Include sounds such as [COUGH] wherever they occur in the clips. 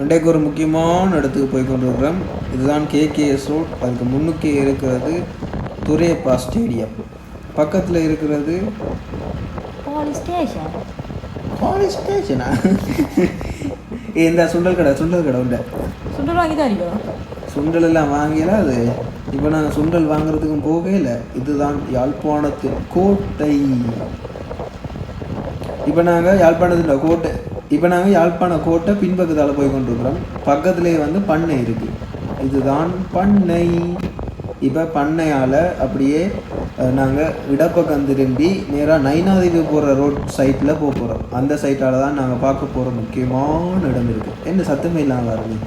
இன்றைக்கு ஒரு முக்கியமான இடத்துக்கு போய் கொண்டு வர்றோம். இதுதான் கேகேஎஸ் ரோட் அதுக்கு முன்னுக்கே இருக்கிறது துரையப்பா ஸ்டேடியம் பக்கத்தில் இருக்கிறது போலீஸ் ஸ்டேஷன் காலேஜ் ஸ்டேஷனா இந்த சுண்டல் கடை சுண்டல் கடை உண்டு. சுண்டல் வாங்கி தான் சுண்டல் எல்லாம் வாங்கியல அது. இப்போ நாங்கள் சுண்டல் வாங்குறதுக்கும் போகல இதுதான் யாழ்ப்பாணத்தின் கோட்டை. இப்போ நாங்கள் யாழ்ப்பாணத்தில் கோட்டை இப்போ நாங்கள் யாழ்ப்பாண கோட்டை பின்பக்கத்தால் போய் கொண்டிருக்கிறோம். பக்கத்துலேயே வந்து பண்ணை இருக்குது இதுதான் பண்ணை. இப்போ பண்ணையால் அப்படியே நாங்கள் இடப்பக்கம் திரும்பி நேராக நைனாதேவி போகிற ரோட் சைட்டில் போக போகிறோம் அந்த சைட்டால் தான் நாங்கள் பார்க்க போகிற முக்கியமான இடம் இருக்குது என்ன சத்தமே இல்லாமல் வரணும்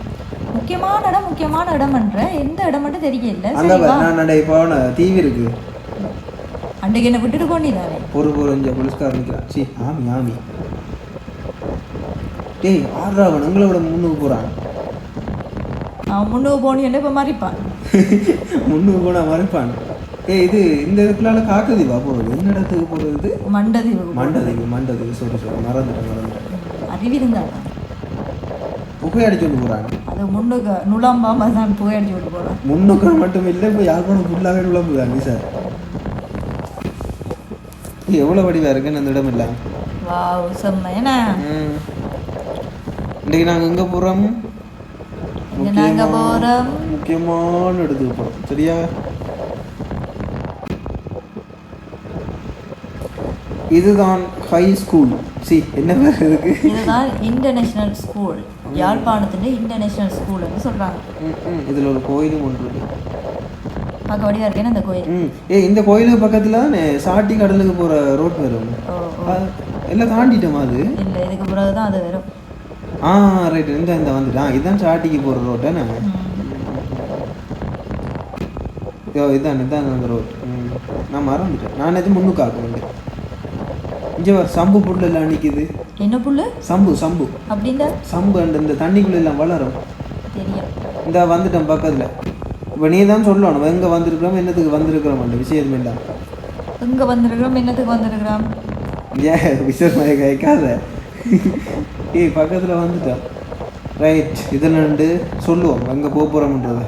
முக்கியமான இடம் முக்கியமான இடம்ன்ற எந்த இடம் மட்டும் தெரியல. அங்க வா நான் நடை போன தீவி இருக்கு. அன்றைக்கு என்ன விட்டுட்டு போனிதானே ஒரு ஒரு இஞ்ச போலீஸ்கார் நிற்கிறான் சி ஆமி ஆமி. டேய் ஆடுறாவன் எங்களோட முன்னுக்கு போறான். அவன் முன்னுக்கு போனியன்னு இப்போ மறிப்பான். [LAUGHS] முன்னுக்கு போனா மறைப்பான். ஏய் இது இந்த இடத்துலால காக்குதீவா போகுது என்ன இடத்துக்கு போகிறது மண்டதீவு மண்டதீவு மண்டதீவு. சாரி சாரி மறந்துட்டேன் மறந்துட்டேன். அறிவிருந்தாங்க புகை அடிச்சு கொண்டு போறான். அது முன்னுக்கு நுழம்பாம தான் புகை அடிச்சு விட்டு போகிறான் முன்னுக்கு மட்டும் இல்லை இப்போ யாழ்ப்பாணம் ஃபுல்லாகவே உழம்புதாங்க சார். எவ்வளோ வடிவா இருக்குன்னு அந்த இடம் இல்லை வாவ் செம்மையண்ணா ம். இன்னைக்கு நாங்கள் எங்கே போகிறோம் இங்க நாங்க போறோம். முக்கியமான இடத்துக்கு போகிறோம் சரியா? இதுதான் ஹை ஸ்கூல் சி என்ன பேர் இதுக்கு இதுதான் இன்டர்நேஷனல் ஸ்கூல் யாழ்ப்பாணத்துல இன்டர்நேஷனல் ஸ்கூல்னு சொல்றாங்க. ம். இதுல ஒரு கோயிலும் ஒன்று இருக்கு. பார்க்க வடிவா இருக்கேன்னு அந்த கோயில்? ம். ஏ இந்த கோயிலுக்கு பக்கத்தில் தானே சாட்டி கடலுக்கு போகிற ரோட் வரும். எல்லாம் தாண்டிட்டோமா அது? இல்லை இதுக்கு பிறகு தான் அது வரும். ஆ ரைட் இந்த இந்த வந்துட்டான் இதுதான் சாட்டிக்கு போகிற ரோட் தானே? ம். யோ இதான் இதான் அந்த ரோட் நான் மறந்துட்டேன். நான் எதுவும் முன்னுக்கு ஆக்க வேண்டிய இங்கே வர சம்பு புல்லு எல்லாம் நிற்கிது என்ன புல்லு? சம்பு சம்பு. அப்படின்னா சம்பு அந்த இந்த தண்ணிக்குள்ள எல்லாம் வளரும். தெரியும். இந்த வந்துட்டேன் பக்கத்தில். இப்போ நீ தான் சொல்லணும். எங்கே வந்திருக்கிறோம் என்னத்துக்கு வந்திருக்கிறோம் அந்த விஷயம் இல்லை எங்க வந்திருக்கிறோம் என்னத்துக்கு வந்திருக்கிறோம்? ஏன் விஷயமாக கேட்காத. ஏய் பக்கத்தில் வந்துட்டேன் ரைட் இதில் ரெண்டு சொல்லுவோம் எங்கே போக போகிறோம்ன்றதை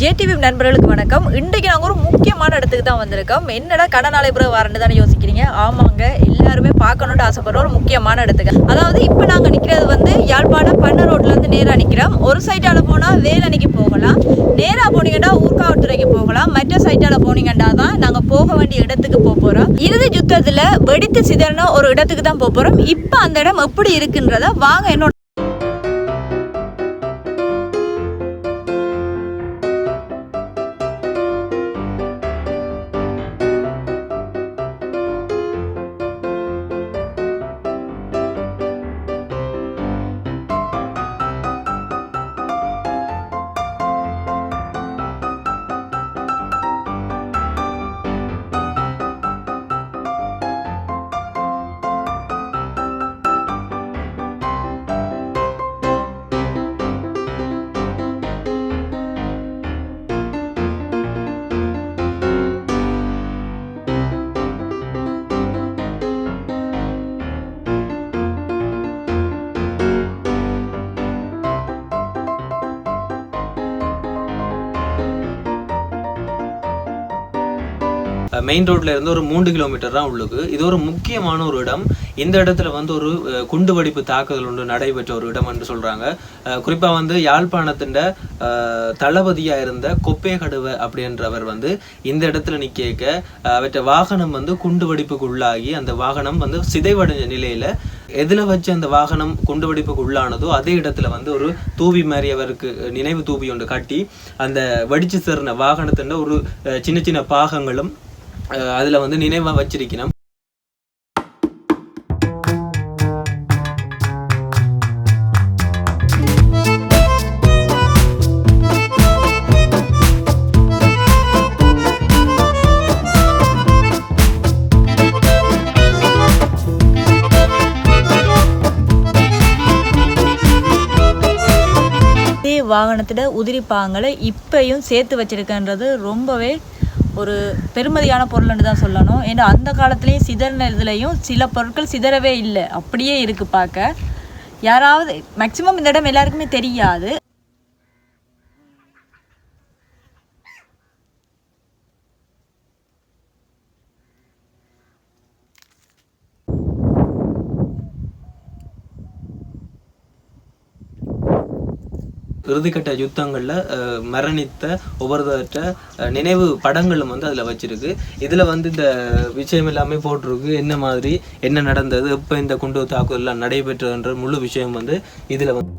ஜேடிவி நண்பர்களுக்கு வணக்கம். இன்றைக்கு நாங்கள் ஒரு முக்கியமான இடத்துக்கு தான் வந்திருக்கோம். என்னடா கடனாலை பிறகு வரேன்னு தானே யோசிக்கிறீங்க? ஆமாங்க எல்லாருமே பார்க்கணுன்ட்டு ஆசைப்படுற ஒரு முக்கியமான இடத்துக்கு. அதாவது இப்போ நாங்கள் நிற்கிறது வந்து யாழ்ப்பாணம் பண்ண ரோட்லேருந்து நேராக நிற்கிறோம் ஒரு சைட்டால் போனால் வேலணிக்கு போகலாம். நேராக போனீங்கன்னா ஊர்காவத்துறைக்கு போகலாம். மற்ற சைட்டால் போனீங்கன்னா தான் நாங்கள் போக வேண்டிய இடத்துக்கு போக போகிறோம் இறுதி யுத்தத்தில் வெடித்து சிதறின ஒரு இடத்துக்கு தான் போக போகிறோம் இப்போ அந்த இடம் எப்படி இருக்குன்றத வாங்க என்னோட மெயின் ரோட்ல இருந்து ஒரு மூன்று கிலோமீட்டர் தான் உள்ளுக்கு. இது ஒரு முக்கியமான ஒரு இடம். இந்த இடத்துல வந்து ஒரு குண்டு வெடிப்பு தாக்குதல் ஒன்று நடைபெற்ற ஒரு இடம் என்று சொல்றாங்க. குறிப்பாக குறிப்பா வந்து யாழ்ப்பாணத்தின் தளபதியாக தளபதியா இருந்த கொப்பே கடுவ அப்படின்றவர் வந்து இந்த இடத்துல நிக்க அவற்றை வாகனம் வந்து குண்டு வெடிப்புக்கு உள்ளாகி அந்த வாகனம் வந்து சிதைவடைஞ்ச நிலையில எதுல வச்சு அந்த வாகனம் குண்டு வெடிப்புக்கு உள்ளானதோ அதே இடத்துல வந்து ஒரு தூவி மாதிரி அவருக்கு நினைவு தூவி ஒன்று கட்டி அந்த வெடிச்சு சேர்ன வாகனத்தின் ஒரு சின்ன சின்ன பாகங்களும் அதுல வந்து நினைவா வச்சிருக்கணும். வாகனத்தில் உதிரி பாகங்களை இப்பயும் சேர்த்து வச்சிருக்கன்றது ரொம்பவே ஒரு பெருமதியான பொருள்னு தான் சொல்லணும். ஏன்னா அந்த காலத்துலேயும் சிதறின இதுலேயும் சில பொருட்கள் சிதறவே இல்லை. அப்படியே இருக்குது பார்க்க. யாராவது மேக்சிமம் இந்த இடம் எல்லாருக்குமே தெரியாது. இறுதிக்கட்ட யுத்தங்களில் மரணித்த ஒவ்வொருத்தர்கிட்ட நினைவு படங்களும் வந்து அதில் வச்சிருக்கு. இதில் வந்து இந்த விஷயம் எல்லாமே போட்டிருக்கு. என்ன மாதிரி என்ன நடந்தது இப்போ இந்த குண்டு தாக்குதல்லாம் நடைபெற்றதுன்ற முழு விஷயம் வந்து இதில் வந்து